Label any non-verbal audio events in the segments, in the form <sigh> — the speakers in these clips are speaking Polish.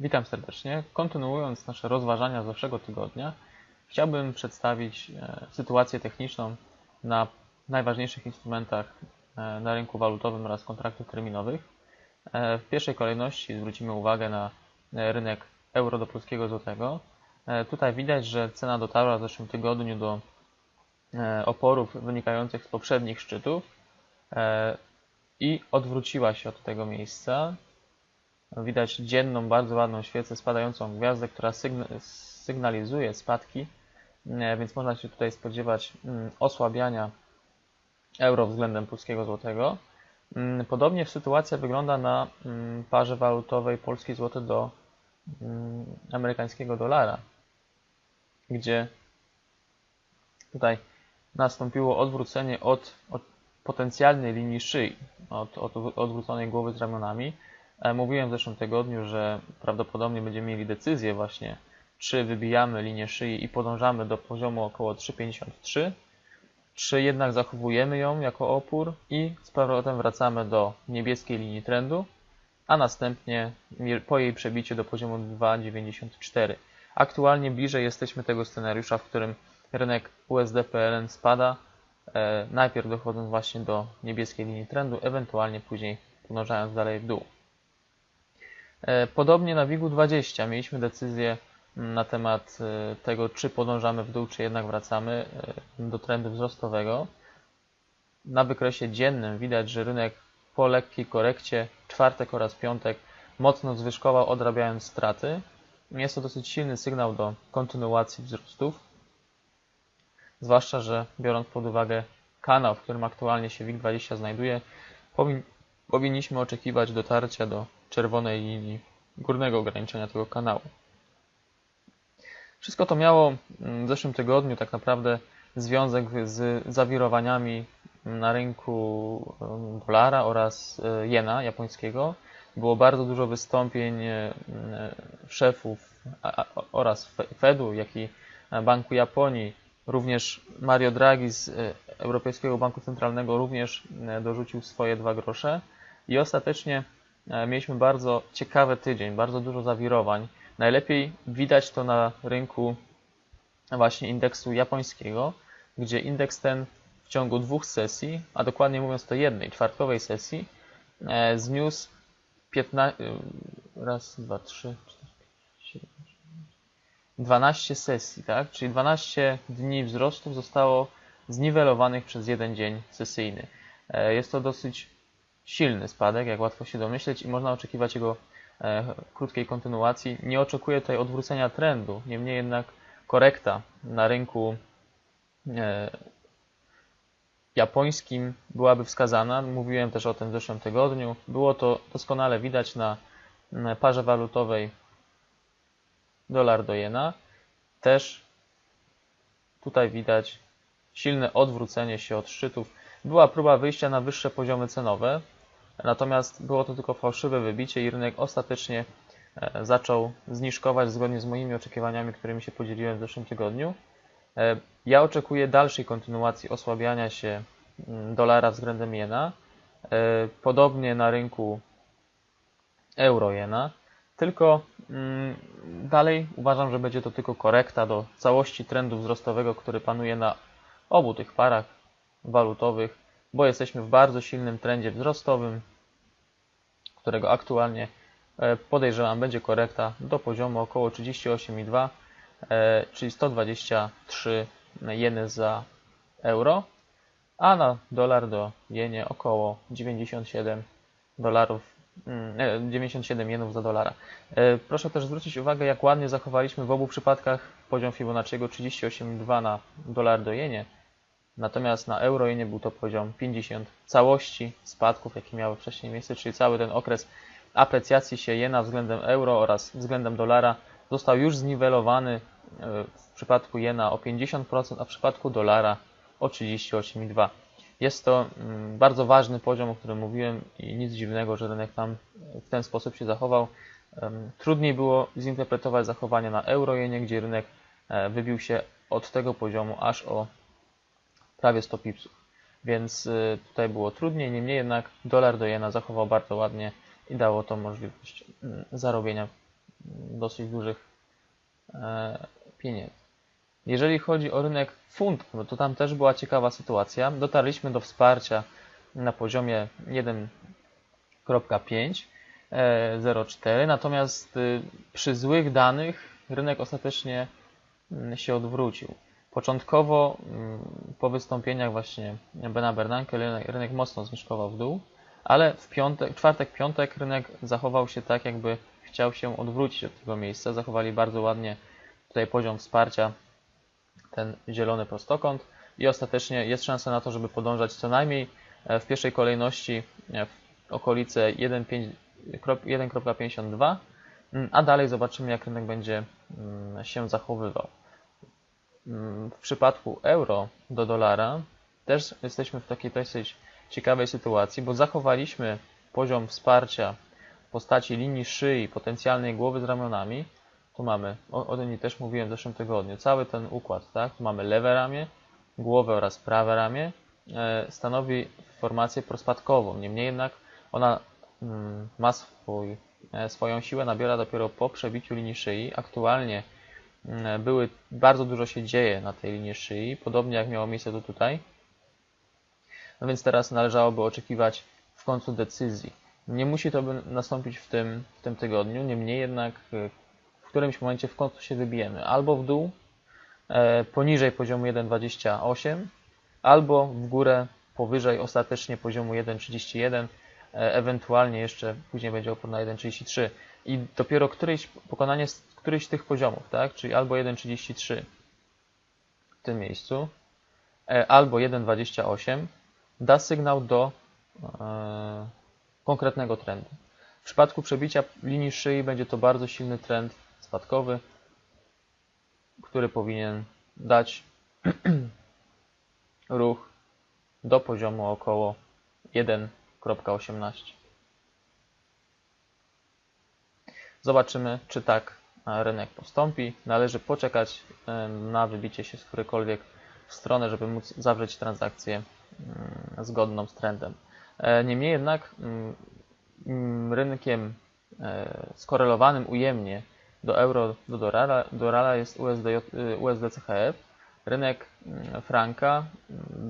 Witam serdecznie. Kontynuując nasze rozważania z zeszłego tygodnia, chciałbym przedstawić e, sytuację techniczną na najważniejszych instrumentach e, na rynku walutowym oraz kontraktów terminowych. E, w pierwszej kolejności zwrócimy uwagę na rynek euro do polskiego złotego. Tutaj widać, że cena dotarła w zeszłym tygodniu do oporów wynikających z poprzednich szczytów i odwróciła się od tego miejsca. Widać dzienną, bardzo ładną świecę spadającą gwiazdę, która sygnalizuje spadki, e, więc można się tutaj spodziewać mm, osłabiania euro względem polskiego złotego. Mm, podobnie sytuacja wygląda na mm, parze walutowej polski złoty do amerykańskiego dolara, gdzie tutaj nastąpiło odwrócenie od, od potencjalnej linii szyi, od, od odwróconej głowy z ramionami, mówiłem w zeszłym tygodniu, że prawdopodobnie będziemy mieli decyzję właśnie, czy wybijamy linię szyi i podążamy do poziomu około 3,53, czy jednak zachowujemy ją jako opór i z powrotem wracamy do niebieskiej linii trendu, a następnie po jej przebiciu do poziomu 2,94. Aktualnie bliżej jesteśmy tego scenariusza, w którym rynek USD-PLN spada, e, najpierw dochodząc właśnie do niebieskiej linii trendu, ewentualnie później podążając dalej w dół. E, podobnie na WIG-20 mieliśmy decyzję mm, na temat e, tego, czy podążamy w dół, czy jednak wracamy e, do trendu wzrostowego. Na wykresie dziennym widać, że rynek po lekkiej korekcie czwartek oraz piątek mocno zwyżkował, odrabiając straty. Jest to dosyć silny sygnał do kontynuacji wzrostów, zwłaszcza, że biorąc pod uwagę kanał, w którym aktualnie się WIG20 znajduje, powinniśmy oczekiwać dotarcia do czerwonej linii górnego ograniczenia tego kanału. Wszystko to miało mm, w zeszłym tygodniu tak naprawdę związek z zawirowaniami na rynku mm, dolara oraz e, jena japońskiego. Było bardzo dużo wystąpień e, szefów oraz Fedu, jak i Banku Japonii. Również Mario Draghi z e, Europejskiego Banku Centralnego również dorzucił swoje dwa grosze i ostatecznie E, mieliśmy bardzo ciekawy tydzień, bardzo dużo zawirowań. Najlepiej widać to na rynku właśnie indeksu japońskiego, gdzie indeks ten w ciągu dwóch sesji, a dokładnie mówiąc to jednej, czwartkowej sesji, e, zniósł 15, e, raz, dwa, trzy, cztery, 7, 12 sesji, tak? Czyli 12 dni wzrostów zostało zniwelowanych przez jeden dzień sesyjny. Jest to dosyć silny spadek, jak łatwo się domyśleć, i można oczekiwać jego e, krótkiej kontynuacji. Nie oczekuję tutaj odwrócenia trendu, niemniej jednak korekta na rynku e, japońskim byłaby wskazana. Mówiłem też o tym w zeszłym tygodniu. Było to doskonale widać na parze walutowej dolar do jena. Też tutaj widać silne odwrócenie się od szczytów. Była próba wyjścia na wyższe poziomy cenowe. Natomiast było to tylko fałszywe wybicie i rynek ostatecznie e, zaczął zniżkować zgodnie z moimi oczekiwaniami, którymi się podzieliłem w zeszłym tygodniu. E, ja oczekuję dalszej kontynuacji osłabiania się mm, dolara względem jena. E, podobnie na rynku euro-jena. Tylko mm, dalej uważam, że będzie to tylko korekta do całości trendu wzrostowego, który panuje na obu tych parach walutowych bo jesteśmy w bardzo silnym trendzie wzrostowym, którego aktualnie e, podejrzewam będzie korekta do poziomu około 38,2, e, czyli 123 jeny za euro, a na dolar do jenie około 97 dolarów 97 mm, jenów za dolara. E, proszę też zwrócić uwagę, jak ładnie zachowaliśmy w obu przypadkach poziom Fibonacciego 38,2 na dolar do jenie. Natomiast na euro nie był to poziom 50 całości spadków, jakie miały wcześniej miejsce, czyli cały ten okres aprecjacji się jena względem euro oraz względem dolara został już zniwelowany e, w przypadku jena o 50%, a w przypadku dolara o 38,2%. Jest to mm, bardzo ważny poziom, o którym mówiłem i nic dziwnego, że rynek tam w ten sposób się zachował. Trudniej było zinterpretować zachowania na euro-jenie, gdzie rynek e, wybił się od tego poziomu aż o prawie 100 pipsów. Więc y, tutaj było trudniej, niemniej jednak dolar do jena zachował bardzo ładnie i dało to możliwość mm, zarobienia dosyć dużych e, pieniędzy. Jeżeli chodzi o rynek funtów, no to tam też była ciekawa sytuacja. Dotarliśmy do wsparcia na poziomie 1.5 0,4, natomiast y, przy złych danych rynek ostatecznie mm, się odwrócił. Początkowo mm, po wystąpieniach właśnie Bena Bernanke rynek, mocno zmieszkował w dół, ale w piątek, czwartek, piątek rynek zachował się tak, jakby chciał się odwrócić od tego miejsca. Zachowali bardzo ładnie tutaj poziom wsparcia, ten zielony prostokąt i ostatecznie jest szansa na to, żeby podążać co najmniej e, w pierwszej kolejności e, w okolice 1.52, mm, a dalej zobaczymy, jak rynek będzie mm, się zachowywał. W przypadku euro do dolara też jesteśmy w takiej dosyć ciekawej sytuacji, bo zachowaliśmy poziom wsparcia w postaci linii szyi, potencjalnej głowy z ramionami. Tu mamy, o, o tym też mówiłem w zeszłym tygodniu, cały ten układ, tak? Tu mamy lewe ramię, głowę oraz prawe ramię. E, stanowi formację prospadkową. Niemniej jednak ona mm, ma swój, e, swoją siłę, nabiera dopiero po przebiciu linii szyi. Aktualnie były, bardzo dużo się dzieje na tej linii szyi, podobnie jak miało miejsce to tutaj. No więc teraz należałoby oczekiwać w końcu decyzji. Nie musi to nastąpić w tym, w tym tygodniu, niemniej jednak e, w którymś momencie w końcu się wybijemy albo w dół, e, poniżej poziomu 1,28, albo w górę powyżej ostatecznie poziomu 1,31, e, ewentualnie jeszcze później będzie opór na 1,33 i dopiero któryś, pokonanie któryś z tych poziomów, tak, czyli albo 1,33 w tym miejscu, albo 1,28 da sygnał do e, konkretnego trendu. W przypadku przebicia linii szyi będzie to bardzo silny trend spadkowy, który powinien dać <clears throat> ruch do poziomu około 1.18. Zobaczymy, czy tak rynek postąpi. Należy poczekać e, na wybicie się z którejkolwiek strony, żeby móc zawrzeć transakcję Mm, zgodną z trendem. E, niemniej jednak mm, mm, rynkiem e, skorelowanym ujemnie do euro, do dolara, dolara jest USD, USDCHF. Rynek franka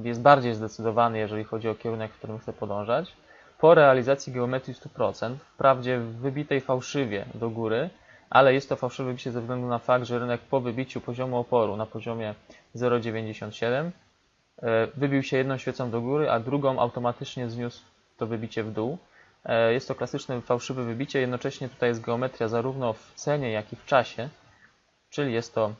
jest bardziej zdecydowany, jeżeli chodzi o kierunek, w którym chce podążać. Po realizacji geometrii 100%, wprawdzie wybitej fałszywie do góry, ale jest to fałszywe wybicie ze względu na fakt, że rynek po wybiciu poziomu oporu na poziomie 0,97 E, wybił się jedną świecą do góry, a drugą automatycznie zniósł to wybicie w dół. E, jest to klasyczne fałszywe wybicie, jednocześnie tutaj jest geometria zarówno w cenie, jak i w czasie, czyli jest to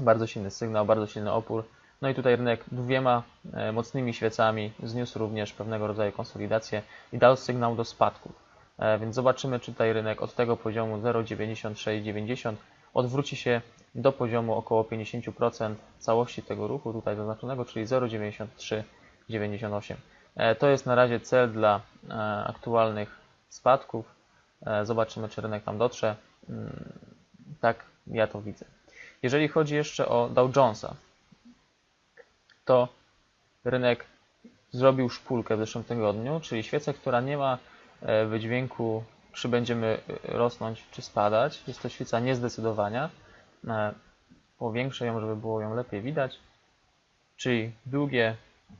bardzo silny sygnał, bardzo silny opór. No i tutaj rynek dwiema e, mocnymi świecami zniósł również pewnego rodzaju konsolidację i dał sygnał do spadku. Więc zobaczymy, czy tutaj rynek od tego poziomu 0,9690 odwróci się do poziomu około 50% całości tego ruchu tutaj zaznaczonego, czyli 0,9398. E, to jest na razie cel dla e, aktualnych spadków. E, zobaczymy, czy rynek tam dotrze. Mm, tak ja to widzę. Jeżeli chodzi jeszcze o Dow Jonesa, to rynek zrobił szpulkę w zeszłym tygodniu, czyli świecę, która nie ma wydźwięku, czy będziemy rosnąć, czy spadać. Jest to świeca niezdecydowania powiększę ją, żeby było ją lepiej widać, czyli długie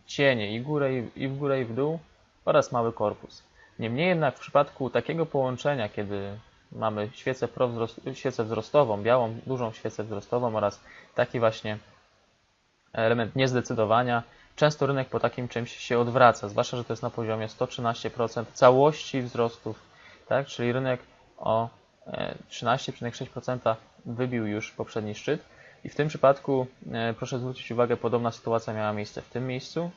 cienie i, górę, i w górę i w dół oraz mały korpus. Niemniej jednak w przypadku takiego połączenia, kiedy mamy świecę, świecę wzrostową, białą, dużą świecę wzrostową oraz taki właśnie element niezdecydowania, często rynek po takim czymś się odwraca, zwłaszcza, że to jest na poziomie 113% całości wzrostów, tak? czyli rynek o 13,6% wybił już poprzedni szczyt. I w tym przypadku e, proszę zwrócić uwagę, podobna sytuacja miała miejsce w tym miejscu.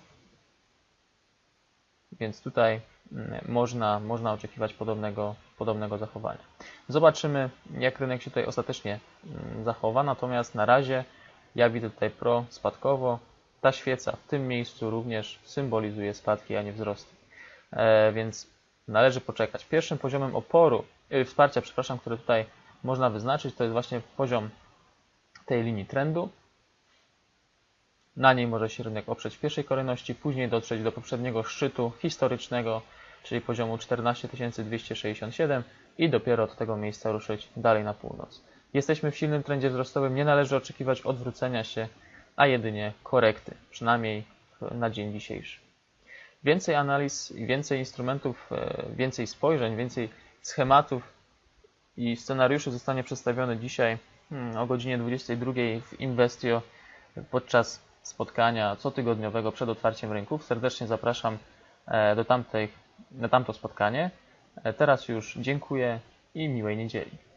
Więc tutaj mm, można, można oczekiwać podobnego, podobnego zachowania. Zobaczymy, jak rynek się tutaj ostatecznie mm, zachowa. Natomiast na razie ja widzę tutaj pro spadkowo. Ta świeca w tym miejscu również symbolizuje spadki, a nie wzrosty. E, więc należy poczekać. Pierwszym poziomem oporu, yy, wsparcia, przepraszam, który tutaj można wyznaczyć, to jest właśnie poziom tej linii trendu. Na niej może się rynek oprzeć w pierwszej kolejności, później dotrzeć do poprzedniego szczytu historycznego, czyli poziomu 14267, i dopiero od tego miejsca ruszyć dalej na północ. Jesteśmy w silnym trendzie wzrostowym, nie należy oczekiwać odwrócenia się, a jedynie korekty, przynajmniej na dzień dzisiejszy. Więcej analiz więcej instrumentów, e, więcej spojrzeń, więcej schematów i scenariuszy zostanie przedstawione dzisiaj hmm, o godzinie 22 w Investio podczas spotkania cotygodniowego przed otwarciem rynków. Serdecznie zapraszam e, do tamtej, na tamto spotkanie. E, Teraz już dziękuję i miłej niedzieli.